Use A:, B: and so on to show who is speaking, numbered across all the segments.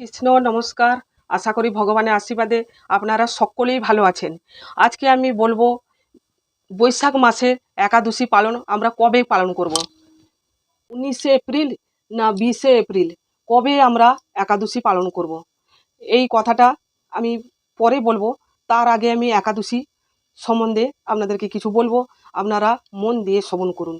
A: কৃষ্ণ, নমস্কার। আশা করি ভগবানের আশীর্বাদে আপনারা সকলেই ভালো আছেন। আজকে আমি বলব, বৈশাখ মাসে একাদশী পালন আমরা কবে পালন করব? উনিশে এপ্রিল না বিশে এপ্রিল? কবে আমরা একাদশী পালন করব? এই কথাটা আমি পরে বলব। তার আগে আমি একাদশী সম্বন্ধে আপনাদেরকে কিছু বলব। আপনারা মন দিয়ে শ্রবণ করুন।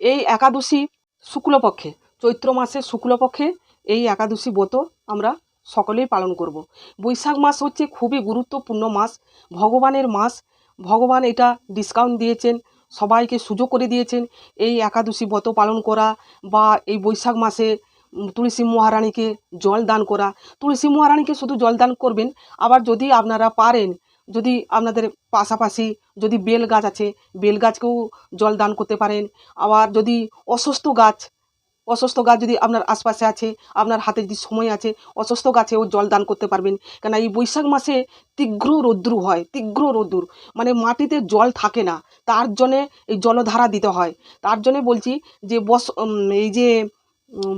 A: এই একাদশী শুক্লপক্ষে, চৈত্র মাসে শুক্লপক্ষে এই একাদশী ব্রত আমরা সকলেই পালন করব। বৈশাখ মাস হচ্ছে খুবই গুরুত্বপূর্ণ মাস। ভগবানের মাস। ভগবান এটা ডিসকাউন্ট দিয়েছেন, সবাইকে সুযোগ করে দিয়েছেন এই একাদশী ব্রত পালন করা বা এই বৈশাখ মাসে তুলসী মহারানীকে জল দান করা। তুলসী মহারানীকে শুধু জল দান করবেন, আবার যদি আপনারা পারেন, যদি আপনাদের পাশাপাশি যদি বেল গাছ আছে, বেল গাছকেও জল দান করতে পারেন। আবার যদি অসুস্থ গাছ অসুস্থ গাছ যদি আপনার আশপাশে আছে, আপনার হাতে যদি সময় আছে, অসুস্থ গাছেও জল দান করতে পারবেন। কেন এই বৈশাখ মাসে তীব্র রৌদ্রু হয় তীব্র রৌদ্র। মানে মাটিতে জল থাকে না, তার জন্যে এই জলধারা দিতে হয়। তার জন্যে বলছি যে বস এই যে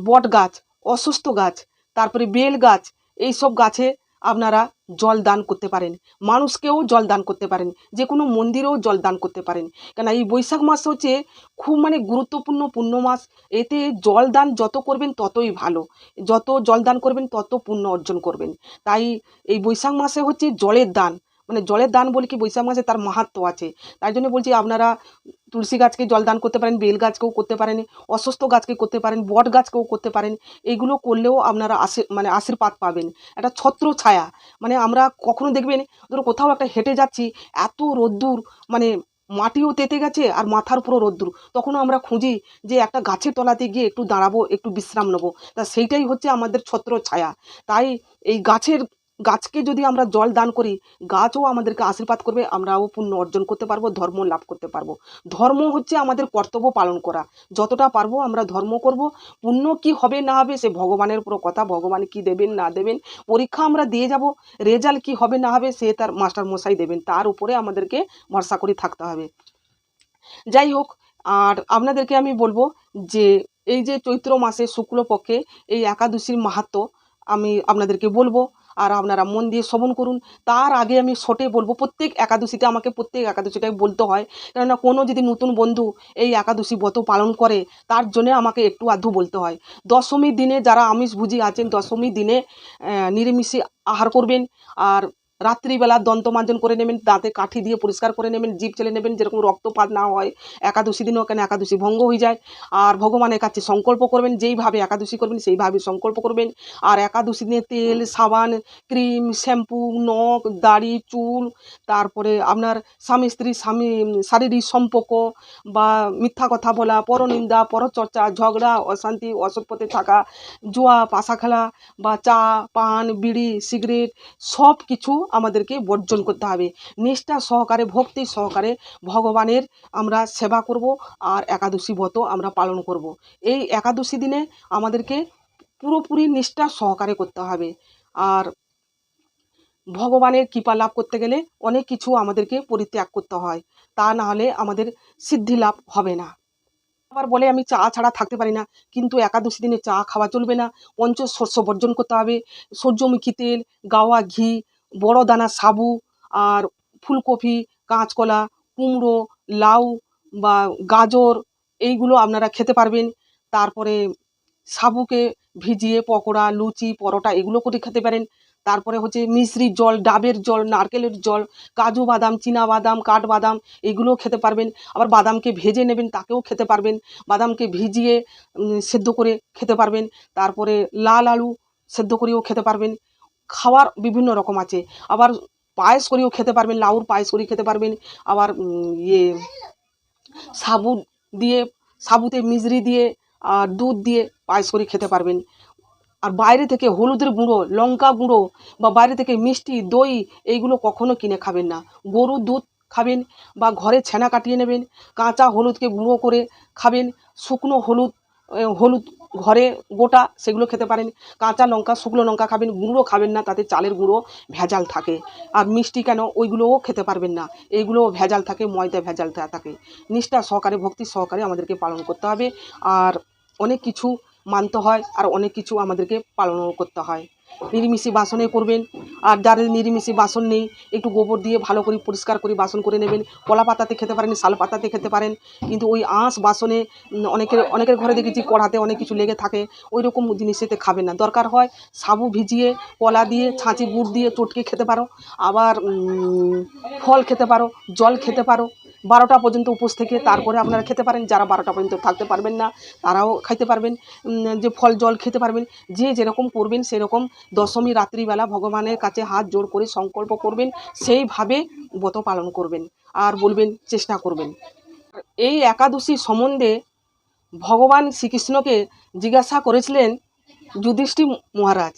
A: বট গাছ, অসুস্থ গাছ, তারপরে বেল গাছ, এই সব গাছে আপনারা জল দান করতে পারেন। মানুষকেও জল দান করতে পারেন। যে কোনো মন্দিরেও জল দান করতে পারেন। কেন এই বৈশাখ মাস হচ্ছে খুব মানে গুরুত্বপূর্ণ পূর্ণ মাস। এতে জল দান যত করবেন ততই ভালো। যত জল দান করবেন তত পুণ্য অর্জন করবেন। তাই এই বৈশাখ মাসে হচ্ছে জলের দান। মানে জলের দান বলে কি বৈশাখ মাসে তার মাহাত্ম আছে। তাই জন্য বলছি আপনারা তুলসী গাছকে জল দান করতে পারেন, বেল গাছকেও করতে পারেন, অসুস্থ গাছকে করতে পারেন, বট গাছকেও করতে পারেন এইগুলো করলেও আপনারা আশীর মানে আশীর্বাদ পাবেন। একটা ছত্র ছায়া মানে আমরা কখনো দেখবেন, ধরো কোথাও একটা হেঁটে যাচ্ছি, এত রোদ্দুর মানে মাটিও তেতে গেছে আর মাথার পুরো রোদ্দুর। তখনও আমরা খুঁজি যে একটা গাছের তলাতে গিয়ে একটু দাঁড়াবো, একটু বিশ্রাম নেব। তা সেইটাই হচ্ছে আমাদের ছত্র ছায়া। তাই এই গাছের গাছকে যদি আমরা জল দান করি, গাছও আমাদেরকে আশীর্বাদ করবে, আমরাও পুণ্য অর্জন করতে পারব, ধর্ম লাভ করতে পারব। ধর্ম হচ্ছে আমাদের কর্তব্য পালন করা। যতটা পারব আমরা ধর্ম করব। পুণ্য কি হবে না হবে সে ভগবানের পুরো কথা, ভগবান কি দেবেন, না দেবেন, পরীক্ষা আমরা দিয়ে যাব, রেজাল্ট কি হবে, না হবে সে তার মাস্টার মশাই দেবেন, তার উপরে আমাদেরকে ভরসা করে থাকতে হবে। যাই হোক, আর আপনাদেরকে আমি বলব যে, এই যে চৈত্র মাসে শুক্লপক্ষে এই একাদশীর মাহাত্ম আমি আপনাদেরকে বলব। আর আপনারা মন দিয়ে শ্রবণ করুন। তার আগে আমি শটে বলব, প্রত্যেক একাদশীতে আমাকে প্রত্যেক একাদশীটাই বলতে হয়। কেননা কোনো যদি নতুন বন্ধু এই একাদশী ব্রত পালন করে, তার জন্য আমাকে একটু আধু বলতে হয়। দশমীর দিনে যারা আমিষ ভুজি আছেন, দশমীর দিনে নিরামিষে আহার করবেন। আর রাত্রিবেলা দন্তমার্জন করে নেবেন, দাঁতে কাঠি দিয়ে পরিষ্কার করে নেবেন জিভ চেলে নেবেন, যেরকম রক্তপাত না হয়, একাদশী দিনও কেন একাদশী ভঙ্গ হয়ে যায়। আর ভগবানের কাছে সংকল্প করবেন যেইভাবে একাদশী করবেন সেইভাবে সংকল্প করবেন। আর একাদশী দিনে তেল, সাবান, ক্রিম, শ্যাম্পু, নখ, দাড়ি, চুল, তারপরে আপনার স্বামী স্ত্রী, স্বামী, শারীরিক সম্পর্ক বা মিথ্যা কথা বলা, পরনিন্দা, পরচর্চা, ঝগড়া, অশান্তি, অসৎপথে থাকা, জুয়া পাশা খেলা বা চা, পান, বিড়ি, সিগারেট সব কিছু আমাদেরকে বর্জন করতে হবে। নিষ্ঠা সহকারে, ভক্তি সহকারে ভগবানের আমরা সেবা করব আর একাদশী ব্রত আমরা পালন করব। এই একাদশী দিনে আমাদেরকে পুরোপুরি নিষ্ঠা সহকারে করতে হবে। আর ভগবানের কৃপা লাভ করতে গেলে অনেক কিছু আমাদেরকে পরিত্যাগ করতে হয়। তা না হলে আমাদের সিদ্ধি লাভ হবে না। আবার বলে, আমি চা ছাড়া থাকতে পারি না। কিন্তু একাদশী দিনে চা খাওয়া চলবে না। পঞ্চ শস্য বর্জন করতে হবে। সূর্যমুখী তেল, গাওয়া ঘি বড় দানা সাবু আর ফুলকপি, কাঁচকলা, কুমড়ো, লাউ বা গাজর এইগুলো আপনারা খেতে পারবেন। তারপরে সাবুকে ভিজিয়ে পকোড়া, লুচি, পরোটা এগুলো করে খেতে পারেন। তারপরে হচ্ছে মিশ্রির জল, ডাবের জল, নারকেলের জল, কাজু বাদাম, চীনা বাদাম কাঠবাদাম এগুলোও খেতে পারবেন। আবার বাদামকে ভেজে নেবেন, তাকেও খেতে পারবেন। বাদামকে ভিজিয়ে সেদ্ধ করে খেতে পারবেন। তারপরে লাল আলু সেদ্ধ করেও খেতে পারবেন। খাওয়ার বিভিন্ন রকম আছে। আবার পায়েস করেও খেতে পারবেন, লাউর পায়েস করে খেতে পারবেন। আবার ইয়ে সাবু দিয়ে, সাবুতে মিজরি দিয়ে, আর দুধ দিয়ে পায়েস করে খেতে পারবেন। আর বাইরে থেকে হলুদের গুঁড়ো, লঙ্কা গুঁড়ো বা বাইরে থেকে মিষ্টি, দই, এইগুলো কখনো কিনে খাবেন না। গরুর দুধ খাবেন বা ঘরে ছানা কাটিয়ে নেবেন, কাঁচা হলুদকে গুঁড়ো করে খাবেন, শুকনো হলুদ হলুদ ঘরে গোটা সেগুলো খেতে পারেন। কাঁচা লঙ্কা, শুকনো লঙ্কা খাবেন, গুঁড়ো খাবেন না, তাতে চালের গুঁড়ো ভেজাল থাকে। আর মিষ্টি কেন, ওইগুলোও খেতে পারবেন না। এইগুলোও ভেজাল থাকে ময়দা ভেজাল থাকে। নিষ্ঠা সহকারে, ভক্তি সহকারে আমাদেরকে পালন করতে হবে। আর অনেক কিছু মানতে হয়, আর অনেক কিছু আমাদেরকে পালনও করতে হয়। নিরিমিষি বাসনে করবেন। আর যাদের নিরিমিষি বাসন নেই, একটু গোবর দিয়ে ভালো করে পরিষ্কার করে বাসন করে নেবেন। কলা পাতাতে খেতে পারেন, শাল পাতাতে খেতে পারেন। কিন্তু ওই আঁশ বাসনে অনেকের অনেকের ঘরে দেখেছি কড়াতে অনেক কিছু লেগে থাকে। ওই রকম জিনিসেতে খাবেন না। দরকার হয় সাবু ভিজিয়ে, কলা দিয়ে, ছাঁচি, গুড় দিয়ে চটকে খেতে পারো। আবার ফল খেতে পারো, জল খেতে পারো। বারোটা পর্যন্ত উপোস থেকে তারপরে আপনারা খেতে পারেন, যারা বারোটা পর্যন্ত থাকতে পারবেন না, তারাও খাইতে পারবেন যে ফল, জল খেতে পারবেন, যে যেরকম করবেন সেরকম দশমী, রাত্রিবেলা ভগবানের কাছে হাত জোড় করে সংকল্প করবেন, সেইভাবে ব্রত পালন করবেন আর বলবেন চেষ্টা করবেন। এই একাদশী সম্বন্ধে ভগবান শ্রীকৃষ্ণকে জিজ্ঞাসা করেছিলেন যুধিষ্ঠি মহারাজ।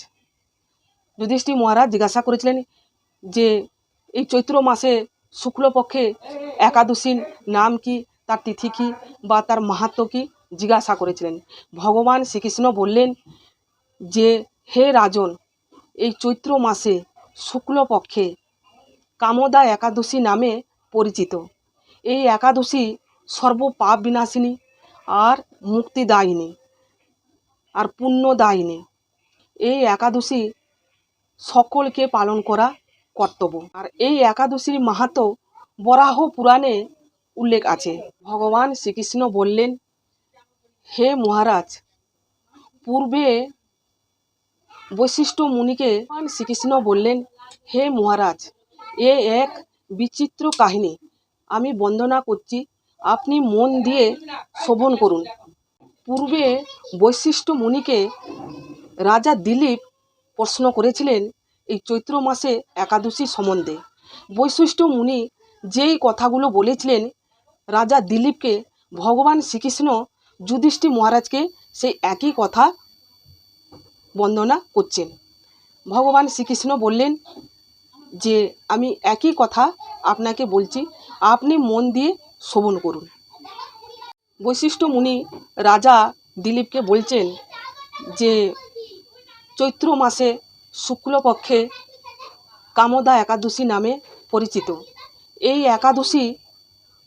A: যুধিষ্ঠি মহারাজ জিজ্ঞাসা করেছিলেন যে, এই চৈত্র মাসে শুক্লপক্ষে একাদশীর নাম কি, তার তিথি কি বা তার মাহাত্ম কি জিজ্ঞাসা করেছিলেন। ভগবান শ্রীকৃষ্ণ বললেন যে, হে রাজন, এই চৈত্র মাসে শুক্লপক্ষে কামদা একাদশী নামে পরিচিত। এই একাদশী সর্ব পাপ বিনাশিনী আর মুক্তিদায়িনী আর পুণ্যদায়িনী। এই একাদশী সকলকে পালন করা কর্তব্য। আর এই একাদশীর মাহাত্ম বরাহ পুরাণে উল্লেখ আছে। ভগবান শ্রীকৃষ্ণ বললেন, হে মহারাজ, পূর্বে বৈশিষ্ট্য মুনিকে ভগবান শ্রীকৃষ্ণ বললেন, হে মহারাজ, এ এক বিচিত্র কাহিনী। আমি বন্দনা করছি। আপনি মন দিয়ে শোভন করুন পূর্বে বৈশিষ্ট্য মুনিকে রাজা দিলীপ প্রশ্ন করেছিলেন এই চৈত্র মাসে একাদশী সম্বন্ধে। বৈশিষ্ট্য মুনি যেই কথাগুলো বলেছিলেন, রাজা দিলীপকে ভগবান শ্রীকৃষ্ণ যুধিষ্ঠি মহারাজকে সেই একই কথা বন্দনা করছেন। ভগবান শ্রীকৃষ্ণ বললেন যে, আমি একই কথা আপনাকে বলছি, আপনি মন দিয়ে শ্রবণ করুন। বৈশিষ্ট্য মুনি রাজা দিলীপকে বলছেন যে, চৈত্র মাসে শুক্লপক্ষে কামদা একাদশী নামে পরিচিত। এই একাদশী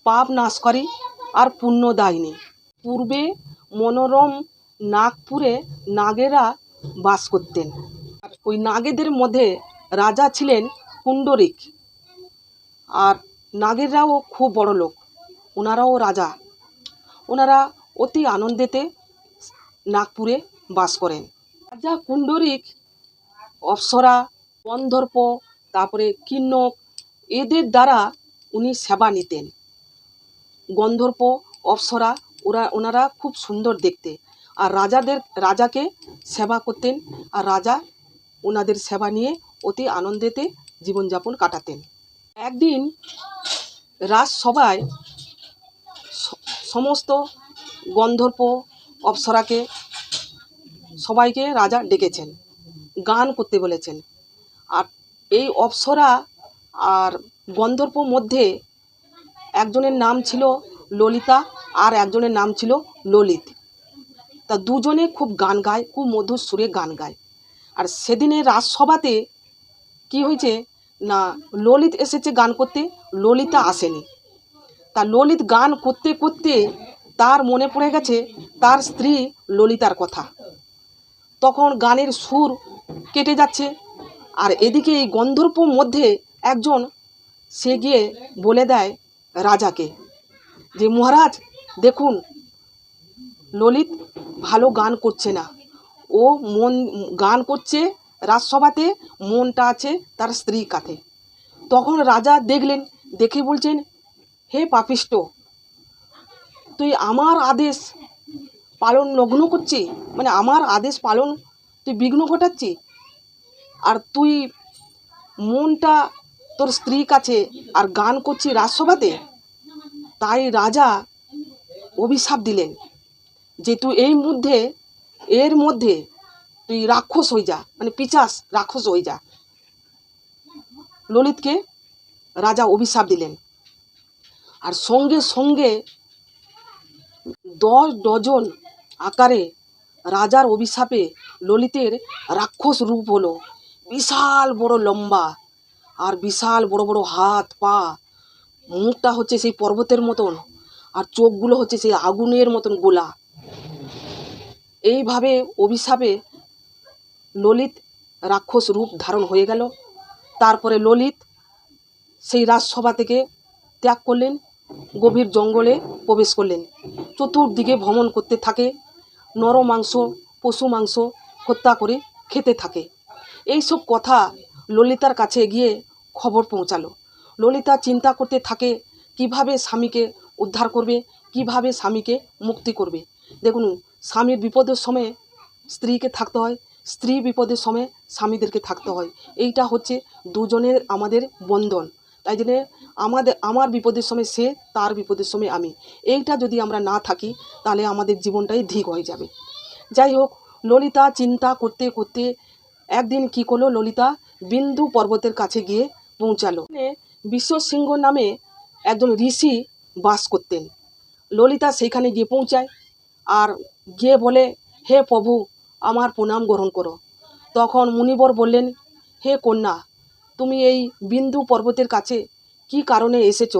A: পাপ নাশকারী আর পুণ্যদায়িনী। পূর্বে মনোরম নাগপুরে নাগেরা বাস করতেন। ওই নাগেদের মধ্যে রাজা ছিলেন পুণ্ডরিক। আর নাগেররাও খুব বড় লোক। ওনারাও রাজা। ওনারা অতি আনন্দেতে নাগপুরে বাস করেন। রাজা কুণ্ডরিক অপ্সরা গন্ধর্প তারপরে কিন্নক এদের দ্বারা উনি সেবা নিতেন। গন্ধর্প, অপ্সরা, ওরা, ওনারা খুব সুন্দর দেখতে। আর রাজাদের, রাজাকে সেবা করতেন আর রাজা ওনাদের সেবা নিয়ে অতি আনন্দেতে জীবনযাপন কাটাতেন। একদিন রাজসভায় সমস্ত গন্ধর্প, অপ্সরাকে সবাইকে রাজা ডেকেছেন। গান করতে বলেছেন। আর এই অপ্সরা আর গন্ধর্প মধ্যে একজনের নাম ছিল ললিতা আর একজনের নাম ছিল ললিত। তা দুজনে খুব গান গায়, খুব মধুর সুরে গান গায়। আর সেদিনে রাজসভাতে কি হয়েছে না, ললিত এসেছে গান করতে, ললিতা আসেনি। তা ললিত গান করতে করতে তার মনে পড়ে গেছে, তার স্ত্রী ললিতার কথা। তখন গানের সুর কেটে যাচ্ছে। আর এদিকে এই গন্ধর্প মধ্যে একজন, সে গিয়ে বলে দেয় রাজাকে যে, মহারাজ, দেখুন, ললিত ভালো গান করছে না। ও মন, গান করছে রাজসভাতে, মনটা আছে তার স্ত্রী কাছে তখন রাজা দেখলেন, দেখে বলছেন, হে পাপিষ্ট, তুই আমার আদেশ পালন লগ্ন করছি মানে আমার আদেশ পালন, তুই বিঘ্ন ঘটাচ্ছি আর তুই মনটা তোর স্ত্রী কাছে আর গান করছি রাজসভাতে? তাই রাজা অভিশাপ দিলেন যে তুই এই মধ্যে, এর মধ্যে তুই রাক্ষস হয়ে যা মানে পিচাস রাক্ষস হয়ে যা। ললিতকে রাজা অভিশাপ দিলেন। আর সঙ্গে সঙ্গে দশ ডজন আকারে রাজার অভিশাপে ললিতের রাক্ষস রূপ হলো। বিশাল বড় লম্বা আর বিশাল বড় বড় হাত, পা। মুখটা হচ্ছে সেই পর্বতের মতন আর চোখগুলো হচ্ছে সেই আগুনের মতন গোলা। এইভাবে অভিশাপে ললিত রাক্ষস রূপ ধারণ হয়ে গেল। তারপরে ললিত সেই রাজসভা থেকে ত্যাগ করলেন, গভীর জঙ্গলে প্রবেশ করলেন। চতুর্দিকে ভ্রমণ করতে থাকে নর মাংস পশু মাংস হত্যা করে খেতে থাকে। এইসব কথা ললিতার কাছে গিয়ে খবর পৌঁছালো। ললিতা চিন্তা করতে থাকে, কীভাবে স্বামীকে উদ্ধার করবে, কীভাবে স্বামীকে মুক্তি করবে। দেখুন, স্বামীর বিপদের সময়ে স্ত্রীকে থাকতে হয়, স্ত্রী বিপদের সময় স্বামীদেরকে থাকতে হয়। এইটা হচ্ছে দুজনের আমাদের বন্ধন। তাই জন্যে আমাদের, আমার বিপদের সময় সে, তার বিপদের সময় আমি। এইটা যদি আমরা না থাকি, তাহলে আমাদের জীবনটাই ধিক হয়ে যাবে। যাই হোক, ললিতা চিন্তা করতে করতে একদিন কি করল ললিতা? বিন্দু পর্বতের কাছে গিয়ে পৌঁছালো। এখানে বিশ্বসিংহ নামে একজন ঋষি বাস করতেন। ললিতা সেইখানে গিয়ে পৌঁছায় আর গিয়ে বলে, হে প্রভু, আমার প্রণাম গ্রহণ করো। তখন মুনিবর বললেন, হে কন্যা, তুমি এই বিন্দু পর্বতের কাছে কি কারণে এসেছ?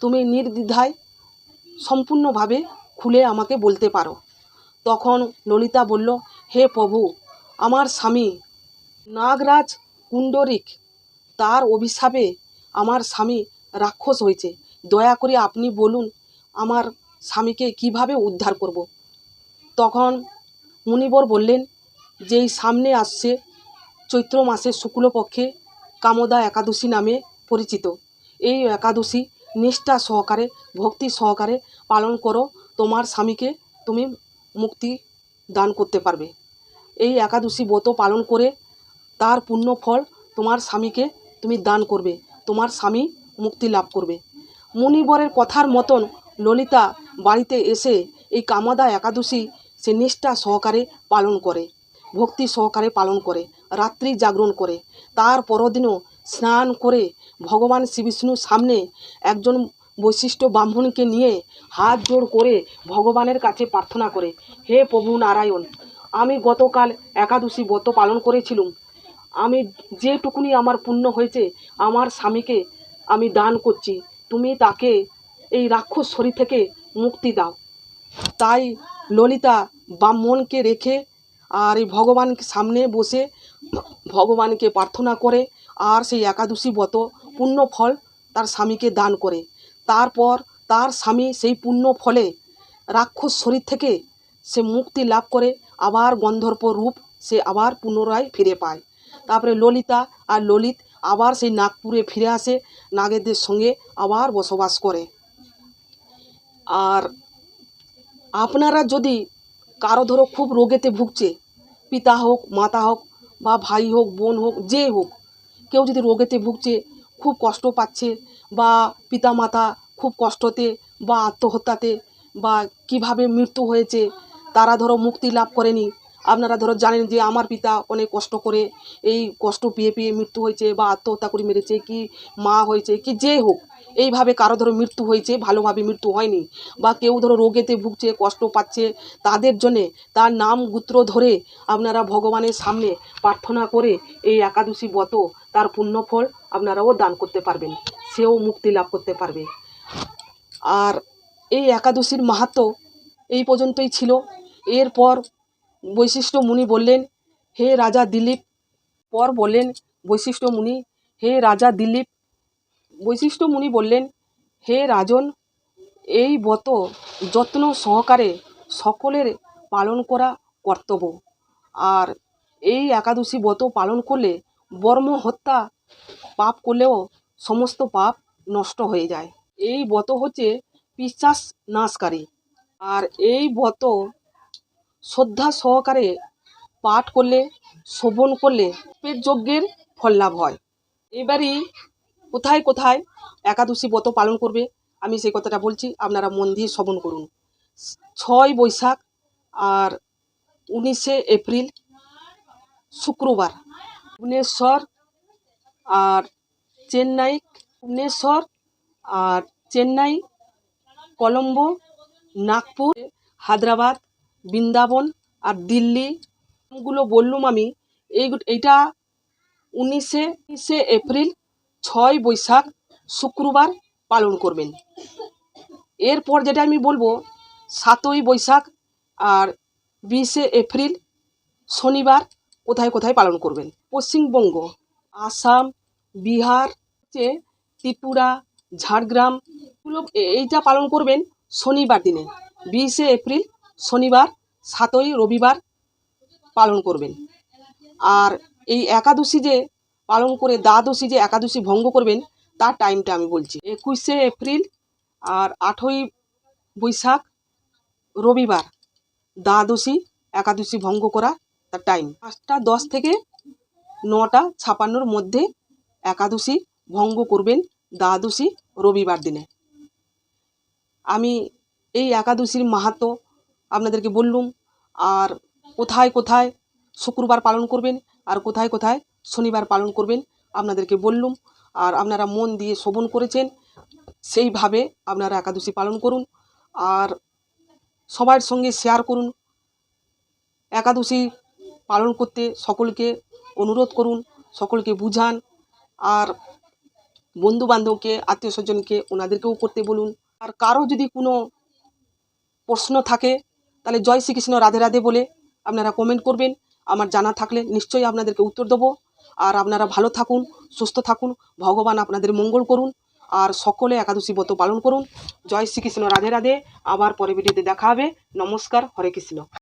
A: তুমি নির্দ্বিধায় সম্পূর্ণভাবে খুলে আমাকে বলতে পারো। তখন ললিতা বলল, হে প্রভু আমার স্বামী নাগরাজ কুণ্ডরিক, তার অভিশাপে আমার স্বামী রাক্ষস হয়েছে। দয়া করে আপনি বলুন, আমার স্বামীকে কীভাবে উদ্ধার করব। তখন মুনিবর বললেন, যেই সামনে আসছে, চৈত্র মাসের শুক্লপক্ষে কামদা একাদশী নামে পরিচিত। এই একাদশী নিষ্ঠা সহকারে, ভক্তি সহকারে পালন করো, তোমার স্বামীকে তুমি মুক্তি দান করতে পারবে। এই একাদশী ব্রত পালন করে তার পুণ্য ফল তোমার স্বামীকে তুমি দান করবে, তোমার স্বামী মুক্তি লাভ করবে। মুনিবরের কথার মতন ললিতা বাড়িতে এসে এই কামাদা একাদশী সে নিষ্ঠা সহকারে পালন করে, ভক্তি সহকারে পালন করে, রাত্রি জাগরণ করে। তার পরদিনও স্নান করে ভগবান শ্রীবিষ্ণুর সামনে একজন বৈশিষ্ট্য ব্রাহ্মণকে নিয়ে হাত জোড় করে ভগবানের কাছে প্রার্থনা করে, হে প্রভু নারায়ণ আমি গতকাল একাদশী ব্রত পালন করেছিলুম। আমি যেটুকুনি আমার পুণ্য হয়েছে, আমার স্বামীকে আমি দান করছি। তুমি তাকে এই রাক্ষস শরীর থেকে মুক্তি দাও। তাই ললিতা ব্রাহ্মণকে রেখে আর এই ভগবান সামনে বসে ভগবানকে প্রার্থনা করে আর সেই একাদশী ব্রত পুণ্য ফল তার স্বামীকে দান করে। তারপর তার স্বামী সেই পুণ্য ফলে রাক্ষস শরীর থেকে সে মুক্তি লাভ করে আবার গন্ধর্প রূপ সে আবার পুনরায় ফিরে পায়। তারপরে ললিতা আর ললিত আবার সেই নাগপুরে ফিরে আসে নাগেদের সঙ্গে আবার বসবাস করে। আর আপনারা যদি কারও ধরো খুব রোগেতে ভুগছে, পিতা হোক, মাতা হোক বা ভাই হোক, বোন হোক, যে হোক, কেউ যদি রোগেতে ভুগছে, খুব কষ্ট পাচ্ছে বা পিতা মাতা খুব কষ্টতে বা আত্মহত্যাতে বা কীভাবে মৃত্যু হয়েছে তারা ধরো মুক্তি লাভ করেনি। আপনারা ধরো জানেন যে আমার পিতা অনেক কষ্ট করে এই কষ্ট পেয়ে পেয়ে মৃত্যু হয়েছে বা আত্মহত্যা করে মেরেছে, কি মা হয়েছে, কি যে হোক। এইভাবে কারও ধরো মৃত্যু হয়েছে, ভালোভাবে মৃত্যু হয়নি। বা কেউ ধরো রোগেতে ভুগছে, কষ্ট পাচ্ছে, তাদের জন্যে তার নাম গুত্র ধরে আপনারা ভগবানের সামনে প্রার্থনা করে এই একাদশী ব্রত, তার পুণ্যফল আপনারাও দান করতে পারবেন। সেও মুক্তি লাভ করতে পারবে। আর এই একাদশীর মাহাত্ম এই পর্যন্তই ছিল। এরপর বৈশিষ্ট্য মুনি বললেন, হে রাজা দিলীপ। পর বললেন, বৈশিষ্ট্য মুনি, হে রাজা দিলীপ। বৈশিষ্ট্য মুনি বললেন, হে রাজন, এই ব্রত যত্ন সহকারে সকলের পালন করা কর্তব্য। আর এই একাদশী ব্রত পালন করলে বর্ম হত্যা, পাপ করলেও সমস্ত পাপ নষ্ট হয়ে যায়। এই ব্রত হচ্ছে পিশ্বাস নাশকারী। আর এই ব্রত শ্রদ্ধা সহকারে পাঠ করলে শোভন করলে পেট যজ্ঞের ফল লাভ হয়। এবারই কোথায় কোথায় একাদশী ব্রত পালন করবে, আমি সেই কথাটা বলছি, আপনারা মন দিয়ে শ্রবণ করুন। ছয় বৈশাখ আর উনিশে এপ্রিল, শুক্রবার, ভুবনেশ্বর আর চেন্নাই, ভুবনেশ্বর আর চেন্নাই, কলম্বো নাগপুর, হায়দ্রাবাদ, বৃন্দাবন আর দিল্লি। গুলো বললুম আমি, এই এইটা উনিশে উনিশে এপ্রিল ছয় বৈশাখ শুক্রবার পালন করবেন। এরপর যেটা আমি বলব, সাতই বৈশাখ আর বিশে এপ্রিল শনিবার কোথায় কোথায় পালন করবেন? পশ্চিমবঙ্গ, আসাম, বিহার ত্রিপুরা, ঝাড়গ্রাম, এইটা পালন করবেন শনিবার দিনে, বিশে এপ্রিল, শনিবার, সাতই রবিবার পালন করবেন। আর এই একাদশী যে পালন করে, দ্বাদশী যে একাদশী ভঙ্গ করবেন, তার টাইমটা আমি বলছি। একুশে এপ্রিল আর আঠই বৈশাখ রবিবার দ্বাদশী একাদশী ভঙ্গ করা তার টাইম পাঁচটা দশ থেকে নটা ছাপান্নর মধ্যে একাদশী ভঙ্গ করবেন দ্বাদশী রবিবার দিনে। আমি এই একাদশীর মাহাত্ম আপনাদেরকে বললুম, আর কোথায় কোথায় শুক্রবার পালন করবেন, আর কোথায় কোথায় শনিবার পালন করবেন আপনাদেরকে বললুম। আর আপনারা মন দিয়ে শোভন করেছেন, সেইভাবে আপনারা একাদশী পালন করুন। আর সবার সঙ্গে শেয়ার করুন। একাদশী পালন করতে সকলকে অনুরোধ করুন, সকলকে বুঝান। আর বন্ধু বান্ধবকে আত্মীয় স্বজনকে, ওনাদেরকেও করতে বলুন। আর কারও যদি কোনো প্রশ্ন থাকে, তাহলে জয় শ্রীকৃষ্ণ, রাধে রাধে বলে আপনারা কমেন্ট করবেন। আমার জানা থাকলে নিশ্চয়ই আপনাদেরকে উত্তর দেবো। আর আপনারা ভালো থাকুন, সুস্থ থাকুন, ভগবান আপনাদের মঙ্গল করুন, আর সকলে একাদশী ব্রত পালন করুন। জয় শ্রীকৃষ্ণ, রাধে রাধে। আবার পরে ভিডিওতে দেখা হবে। নমস্কার, হরে কৃষ্ণ।